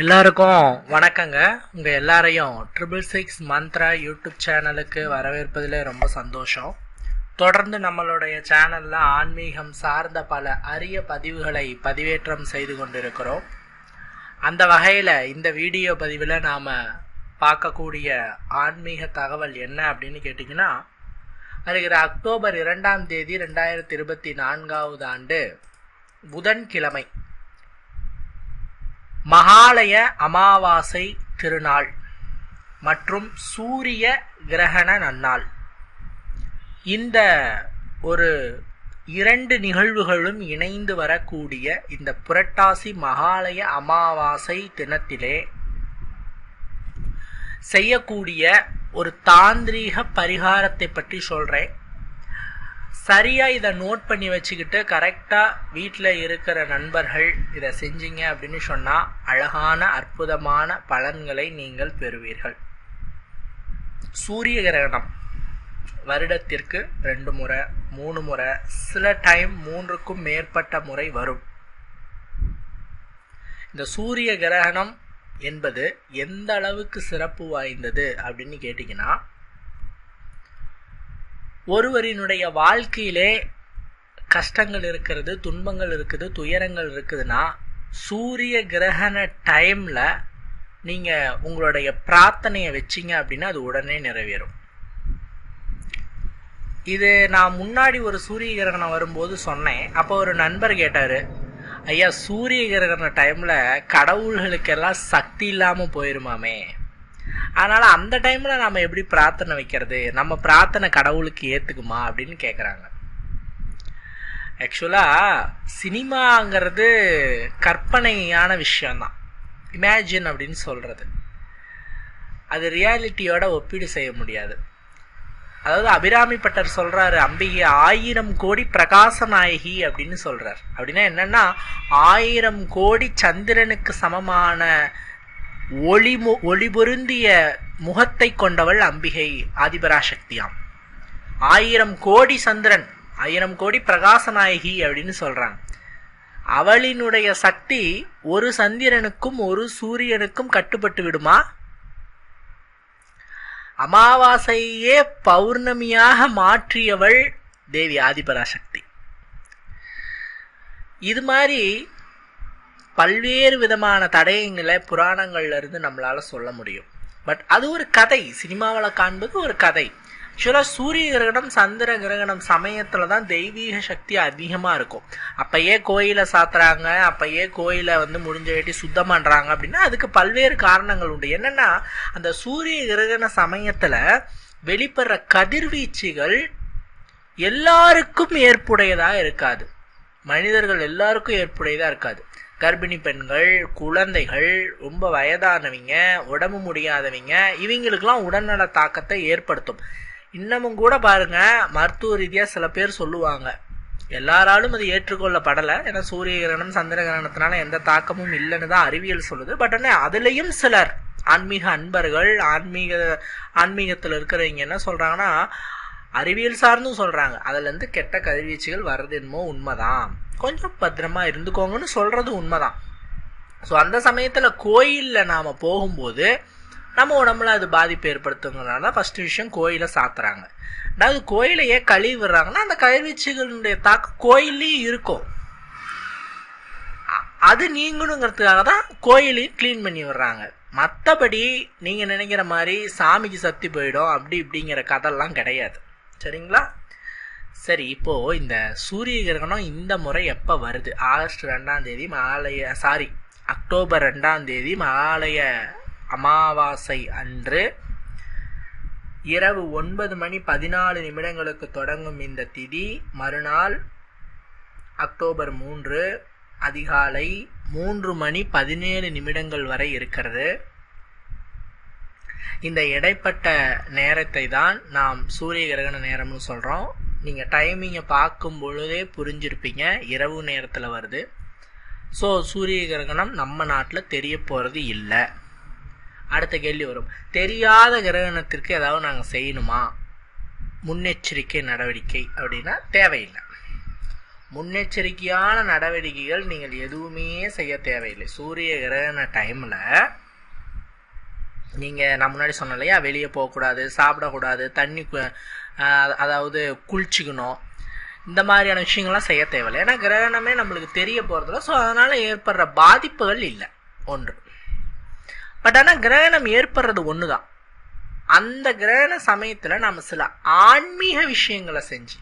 எல்லாருக்கும் வணக்கங்க. உங்கள் எல்லாரையும் ட்ரிபிள் சிக்ஸ் மந்த்ரா யூடியூப் சேனலுக்கு வரவேற்பதில் ரொம்ப சந்தோஷம். தொடர்ந்து நம்மளுடைய சேனலில் ஆன்மீகம் சார்ந்த பல அரிய பதிவுகளை பதிவேற்றம் செய்து கொண்டிருக்கிறோம். அந்த வகையில் இந்த வீடியோ பதிவில் நாம் பார்க்கக்கூடிய ஆன்மீக தகவல் என்ன அப்படின்னு கேட்டிங்கன்னா வருகிற அக்டோபர் இரண்டாம் தேதி ரெண்டாயிரத்தி இருபத்தி நான்காவது ஆண்டு புதன்கிழமை. மகாலய அமாவாசை திருநாள் மற்றும் சூரிய கிரகண நன்னாள். இந்த ஒரு இரண்டு நிகழ்வுகளும் இணைந்து வரக்கூடிய இந்த புரட்டாசி மகாலய அமாவாசை தினத்திலே செய்யக்கூடிய ஒரு தாந்திரீக பரிகாரத்தை பற்றி சொல்கிறேன் சரியாக இதை நோட் பண்ணி வச்சுக்கிட்டு கரெக்டாக வீட்டில் இருக்கிற நண்பர்கள் இதை செஞ்சீங்க அப்படின்னு சொன்னால் அழகான அற்புதமான பலன்களை நீங்கள் பெறுவீர்கள். சூரிய கிரகணம் வருடத்திற்கு ரெண்டு முறை மூணு முறை சில டைம் மூன்றுக்கும் மேற்பட்ட முறை வரும். இந்த சூரிய கிரகணம் என்பது எந்த அளவுக்கு சிறப்பு வாய்ந்தது அப்படின்னு கேட்டிங்கன்னா ஒருவரினுடைய வாழ்க்கையிலே கஷ்டங்கள் இருக்கிறது துன்பங்கள் இருக்குது துயரங்கள் இருக்குதுன்னா சூரிய கிரகண டைமில் நீங்கள் உங்களுடைய பிரார்த்தனையை வச்சிங்க அப்படின்னா அது உடனே நிறைவேறும். இது நான் முன்னாடி ஒரு சூரிய கிரகணம் வரும்போது சொன்னேன். அப்போ ஒரு நண்பர் கேட்டார் ஐயா சூரிய கிரகண டைமில் கடவுள்களுக்கெல்லாம் சக்தி இல்லாமல் போயிருமாமே? அதனால் அந்த டைமில் நம்ம எப்படி பிரார்த்தனை வைக்கிறது? நம்ம பிரார்த்தனை கடவுளுக்கு ஏற்றுக்குமா அப்படின்னு கேட்குறாங்க ஆக்சுவலாக சினிமாங்கிறது கற்பனையான விஷயந்தான் இமேஜின் அப்படின்னு சொல்கிறது அது ரியாலிட்டியோட ஒப்பீடு செய்ய முடியாது. அதாவது அபிராமி பட்டர் சொல்றாரு அம்பிகை ஆயிரம் கோடி பிரகாச நாயகி அப்படின்னு சொல்கிறார் அப்படின்னா என்னன்னா ஆயிரம் கோடி சந்திரனுக்கு சமமான ஒளி ஒளி பொருந்திய முகத்தை கொண்டவள் அம்பிகை ஆதிபராசக்தியாம். ஆயிரம் கோடி சந்திரன் ஆயிரம் கோடி பிரகாசநாயகி அப்படின்னு சொல்றாங்க அவளினுடைய சக்தி ஒரு சந்திரனுக்கும் ஒரு சூரியனுக்கும் கட்டுப்பட்டு விடுமா? அமாவாசையே பௌர்ணமியாக மாற்றியவள் தேவி ஆதிபராசக்தி. இது மாதிரி பல்வேறு விதமான தடயங்களை புராணங்கள்ல இருந்து நம்மளால சொல்ல முடியும். பட் அது ஒரு கதை. சினிமாவில் காண்பது ஒரு கதை. ஆக்சுவலாக சூரிய கிரகணம் சந்திர கிரகணம் சமயத்தில் தான் தெய்வீக சக்தி அதிகமாக இருக்கும். அப்பயே கோயிலை சாத்துறாங்க அப்பயே கோயிலை வந்து முடிஞ்ச வேட்டி சுத்தம் பண்ணுறாங்க அப்படின்னா அதுக்கு பல்வேறு காரணங்கள் உண்டு. என்னென்னா அந்த சூரிய கிரகண சமயத்தில் வெளிப்படுற கதிர்வீச்சுகள் எல்லாருக்கும் ஏற்புடையதாக இருக்காது. மனிதர்கள் எல்லாருக்கும் ஏற்புடையதாக இருக்காது. கர்ப்பிணி பெண்கள் குழந்தைகள் ரொம்ப வயதானவங்க உடம்பு முடியாதவங்க இவங்களுக்கெல்லாம் உடல்நல தாக்கத்தை ஏற்படுத்தும். இன்னமும் கூட பாருங்க மருத்துவ ரீதியாக சில பேர் சொல்லுவாங்க. எல்லாராலும் அது ஏற்றுக்கொள்ளப்படலை. ஏன்னா சூரிய கிரகணம் சந்திர கிரகணத்தினால எந்த தாக்கமும் இல்லைன்னு தான் அறிவியல் சொல்லுது. பட் ஆனால் அதுலேயும் சிலர் ஆன்மீக அன்பர்கள் ஆன்மீக ஆன்மீகத்தில் இருக்கிறவங்க என்ன சொல்கிறாங்கன்னா அறிவியல் சார்ந்தும் சொல்கிறாங்க அதுலேருந்து கெட்ட கதிர்வீச்சுகள் வர்றது என்னமோ உண்மைதான். கொஞ்சம் பத்திரமா இருந்துக்கோங்கன்னு சொல்கிறது உண்மைதான். ஸோ அந்த சமயத்தில் கோயிலில் நாம் போகும்போது நம்ம உடம்புல அது பாதிப்பு ஏற்படுத்துங்கிறனால ஃபஸ்ட்டு விஷயம் கோயிலை சாத்துறாங்க. அதாவது கோயிலை ஏன் கழுவி விடுறாங்கன்னா அந்த கதிர்வீச்சுகளுடைய தாக்கம் கோயிலையும் இருக்கும். அது நீங்கணுங்கிறதுக்காக தான் கோயிலையும் க்ளீன் பண்ணி விடுறாங்க. மற்றபடி நீங்கள் நினைக்கிற மாதிரி சாமிக்கு சக்தி போயிடும் அப்படி இப்படிங்கிற கதெல்லாம் கிடையாது. சரிங்களா? சரி இப்போ இந்த சூரிய கிரகணம் இந்த முறை எப்போ வருது? ஆகஸ்ட் ரெண்டாம் தேதி மாலைய சாரி அக்டோபர் ரெண்டாம் தேதி மாலைய அமாவாசை அன்று இரவு ஒன்பது மணி பதினாலு நிமிடங்களுக்கு தொடங்கும் இந்த திதி. மறுநாள் அக்டோபர் மூன்று அதிகாலை மூன்று மணி பதினேழு நிமிடங்கள் வரை இருக்கிறது. இந்த இடைப்பட்ட நேரத்தை தான் நாம் சூரிய கிரகண நேரம்னு சொல்கிறோம் நீங்கள் டைமிங்கை பார்க்கும் பொழுதே புரிஞ்சிருப்பீங்க. இரவு நேரத்தில் வருது. ஸோ சூரிய கிரகணம் நம்ம நாட்டில் தெரிய போகிறது இல்லை. அடுத்த கேள்வி வரும். தெரியாத கிரகணத்திற்கு ஏதாவது நாங்கள் செய்யணுமா? முன்னெச்சரிக்கை நடவடிக்கை அப்படின்னா தேவையில்லை. முன்னெச்சரிக்கையான நடவடிக்கைகள் நீங்கள் எதுவுமே செய்ய தேவையில்லை. சூரிய கிரகண டைமில் நீங்கள் நான் முன்னாடி சொன்னேன் இல்லையா? வெளியே போகக்கூடாது சாப்பிடக்கூடாது தண்ணி கு- அதாவது குளிச்சுக்கணும். இந்த மாதிரியான விஷயங்கள்லாம் செய்ய தேவையில்லை. ஏன்னா கிரகணமே நம்மளுக்கு தெரிய போகிறதில்ல ஸோ அதனால் ஏற்படுற பாதிப்புகள் இல்லை. ஒன்று. பட் ஆனால் கிரகணம் ஏற்படுறது ஒன்று தான் அந்த கிரகண சமயத்தில் நம்ம சில ஆன்மீக விஷயங்களை செஞ்சு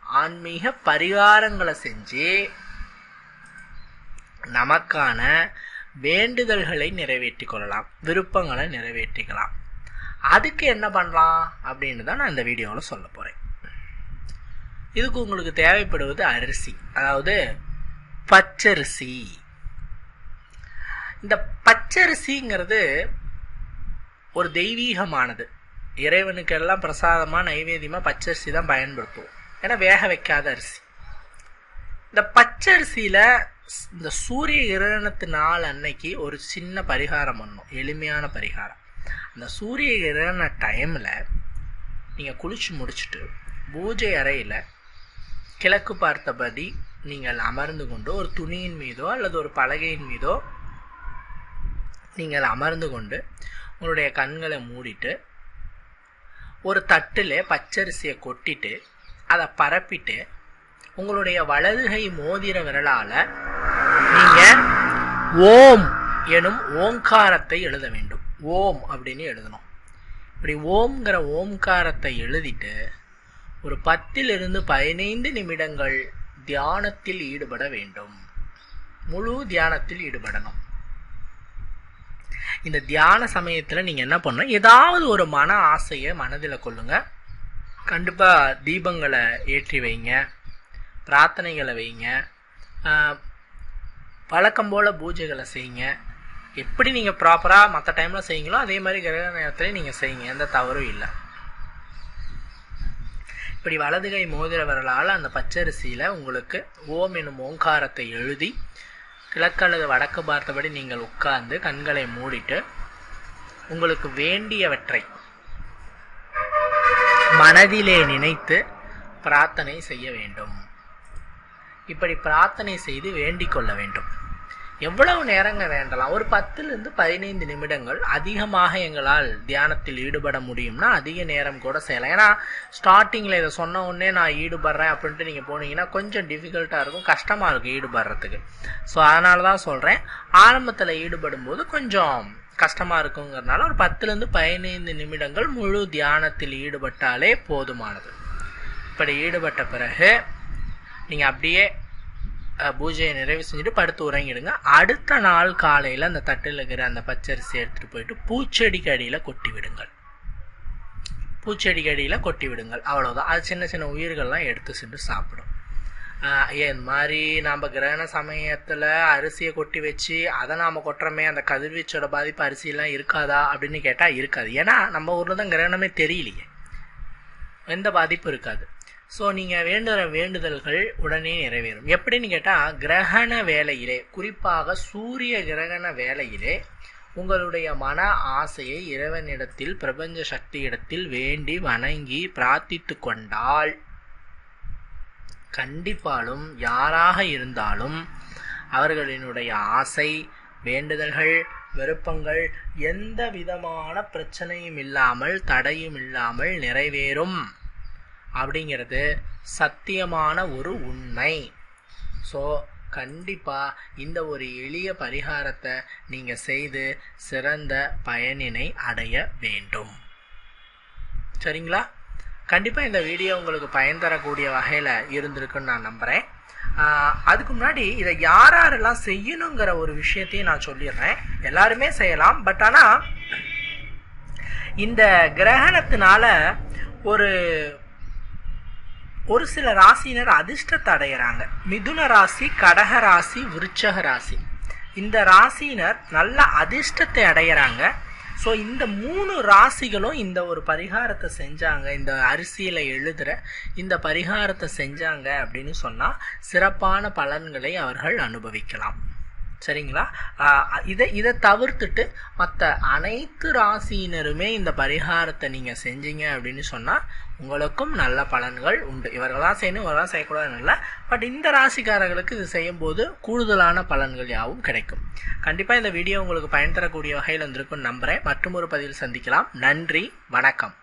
ஆன்மீக பரிகாரங்களை செஞ்சு நமக்கான வேண்டுதல்களை நிறைவேற்றிக் கொள்ளலாம் விருப்பங்களை நிறைவேற்றிக்கலாம். அதுக்கு என்ன பண்ணலாம் அப்படின்னு தான் நான் இந்த வீடியோவில் சொல்ல போகிறேன் இதுக்கு உங்களுக்கு தேவைப்படுவது அரிசி அதாவது பச்சரிசி. இந்த பச்சரிசிங்கிறது ஒரு தெய்வீகமானது. இறைவனுக்கெல்லாம் பிரசாதமாக நைவேத்தியமாக பச்சரிசி தான் பயன்படுத்துவோம். ஏன்னா வேக வைக்காத அரிசி. இந்த பச்சரிசியில் இந்த சூரிய கிரகணத்து நாள் அன்னைக்கு ஒரு சின்ன பரிகாரம் பண்ணணும். எளிமையான பரிகாரம். அந்த சூரிய கிரகண டைமில் நீங்கள் குளிச்சு முடிச்சுட்டு பூஜை அறையில் கிழக்கு பார்த்தபடி நீங்கள் அமர்ந்து கொண்டு ஒரு துணியின் மீதோ அல்லது ஒரு பலகையின் மீதோ நீங்கள் அமர்ந்து கொண்டு உங்களுடைய கண்களை மூடிட்டு ஒரு தட்டில் பச்சரிசியை கொட்டிட்டு அதை பரப்பிட்டு உங்களுடைய வலதுகை மோதிர விரலால நீங்க ஓம் எனும் ஓங்காரத்தை எழுத வேண்டும். ஓம் அப்படின்னு எழுதணும். இப்படி ஓம்ங்கிற ஓம்காரத்தை எழுதிட்டு ஒரு பத்திலிருந்து பதினைந்து நிமிடங்கள் தியானத்தில் ஈடுபட வேண்டும். முழு தியானத்தில் ஈடுபடணும். இந்த தியான சமயத்தில் நீங்கள் என்ன பண்ணணும்? ஏதாவது ஒரு மன ஆசையை மனதில் கொள்ளுங்க. கண்டிப்பாக தீபங்களை ஏற்றி வைங்க. பிரார்த்தனைகளை வைங்க. பழக்கம் வழக்கம் போல் பூஜைகளை செய்யுங்க. எப்படி நீங்கள் ப்ராப்பராக மற்ற டைமில் செய்யுங்களோ அதே மாதிரி கிரக நேரத்துலேயும் நீங்கள் செய்யுங்க. எந்த தவறும் இல்லை. இப்படி வலதுகை மோதிர விரலால் அந்த பச்சரிசியில் உங்களுக்கு ஓம் எனும் ஓங்காரத்தை எழுதி கிழக்கு அல்லது வடக்கு பார்த்தபடி நீங்கள் உட்கார்ந்து கண்களை மூடிட்டு உங்களுக்கு வேண்டியவற்றை மனதிலே நினைத்து பிரார்த்தனை செய்ய வேண்டும். இப்படி பிரார்த்தனை செய்து வேண்டிக் கொள்ள வேண்டும். எவ்வளவு நேரங்க வேண்டலாம்? ஒரு பத்துலேருந்து பதினைந்து நிமிடங்கள் அதிகமாக எங்களால் தியானத்தில் ஈடுபட முடியும்னா அதிக நேரம் கூட செய்யலாம். ஏன்னா ஸ்டார்டிங்கில் இதை சொன்ன உடனே நான் ஈடுபடுறேன் அப்படின்ட்டு நீங்கள் போனீங்கன்னா கொஞ்சம் டிஃபிகல்ட்டாக இருக்கும் கஷ்டமாக இருக்கும் ஈடுபடுறதுக்கு. ஸோ அதனால தான் சொல்கிறேன் ஆரம்பத்தில் ஈடுபடும் போது கொஞ்சம் கஷ்டமாக இருக்குங்கிறனால ஒரு பத்துலேருந்து பதினைந்து நிமிடங்கள் முழு தியானத்தில் ஈடுபட்டாலே போதுமானது. இப்படி ஈடுபட்ட பிறகு நீங்கள் அப்படியே பூஜையை நிறைவு செஞ்சுட்டு படுத்து உறங்கிடுங்க. அடுத்த நாள் காலையில் அந்த தட்டில் இருக்கிற அந்த பச்சரிசி எடுத்துகிட்டு போயிட்டு பூச்செடிக்கு அடியில் கொட்டி விடுங்கள். பூச்செடிக்கு அடியில் கொட்டி விடுங்கள். அவ்வளோதான் அது சின்ன சின்ன உயிர்கள்லாம் எடுத்து சென்று சாப்பிடும். ஆஹ் மாதிரி நாம் கிரகண சமயத்தில் அரிசியை கொட்டி வச்சு அதை நாம் கொட்டுறோமே அந்த கதிர்வீச்சோட பாதிப்பு அரிசியெல்லாம் இருக்காதா அப்படின்னு கேட்டால் இருக்காது. ஏன்னா நம்ம ஊரில் தான் கிரகணமே தெரியலையே. எந்த பாதிப்பும் இருக்காது. ஸோ நீங்கள் வேண்டுகிற வேண்டுதல்கள் உடனே நிறைவேறும். எப்படின்னு கேட்டால் கிரகண வேலையிலே குறிப்பாக சூரிய கிரகண வேலையிலே உங்களுடைய மன ஆசையை இறைவனிடத்தில் பிரபஞ்ச சக்தியிடத்தில் வேண்டி வணங்கி பிரார்த்தித்து கொண்டால் கண்டிப்பாலும் யாராக இருந்தாலும் அவர்களினுடைய ஆசை வேண்டுதல்கள் விருப்பங்கள் எந்த விதமான பிரச்சனையும் இல்லாமல் தடையும் இல்லாமல் நிறைவேறும். அப்படிங்கிறது சத்தியமான ஒரு உண்மை. ஸோ கண்டிப்பாக இந்த ஒரு எளிய பரிகாரத்தை நீங்கள் செய்து சிறந்த பயனினை அடைய வேண்டும். சரிங்களா? கண்டிப்பாக இந்த வீடியோ உங்களுக்கு பயன் தரக்கூடிய வகையில் இருந்திருக்குன்னு நான் நம்புகிறேன் அதுக்கு முன்னாடி இதை யார் யாரெல்லாம் செய்யணுங்கிற ஒரு விஷயத்தையும் நான் சொல்லிடுறேன். எல்லாருமே செய்யலாம். பட் ஆனால் இந்த கிரகணத்தினால ஒரு ஒரு சில ராசியினர் அதிர்ஷ்டத்தை அடையிறாங்க. மிதுன ராசி கடக ராசி விருச்சக ராசி. இந்த ராசியினர் நல்ல அதிர்ஷ்டத்தை அடையிறாங்க. ஸோ இந்த மூணு ராசிகளும் இந்த ஒரு பரிகாரத்தை செஞ்சாங்க. இந்த அரிசியில் எழுதுகிற இந்த பரிகாரத்தை செஞ்சாங்க அப்படின்னு சொன்னால் சிறப்பான பலன்களை அவர்கள் அனுபவிக்கலாம். சரிங்களா? இதை இதை தவிர்த்துட்டு மற்ற அனைத்து ராசியினருமே இந்த பரிகாரத்தை நீங்கள் செஞ்சீங்க அப்படின்னு சொன்னால் உங்களுக்கும் நல்ல பலன்கள் உண்டு. இவர்களாம் செய்யணும் இவர்களாம் செய்யக்கூடாதுன்னு இல்லை. பட் இந்த ராசிக்காரர்களுக்கு இது செய்யும்போது கூடுதலான பலன்கள் யாவும் கிடைக்கும். கண்டிப்பாக இந்த வீடியோ உங்களுக்கு பயன் தரக்கூடிய வகையில் இருந்திருக்கும்னு நம்புகிறேன் மற்றும் ஒரு பதிவில் சந்திக்கலாம். நன்றி வணக்கம்.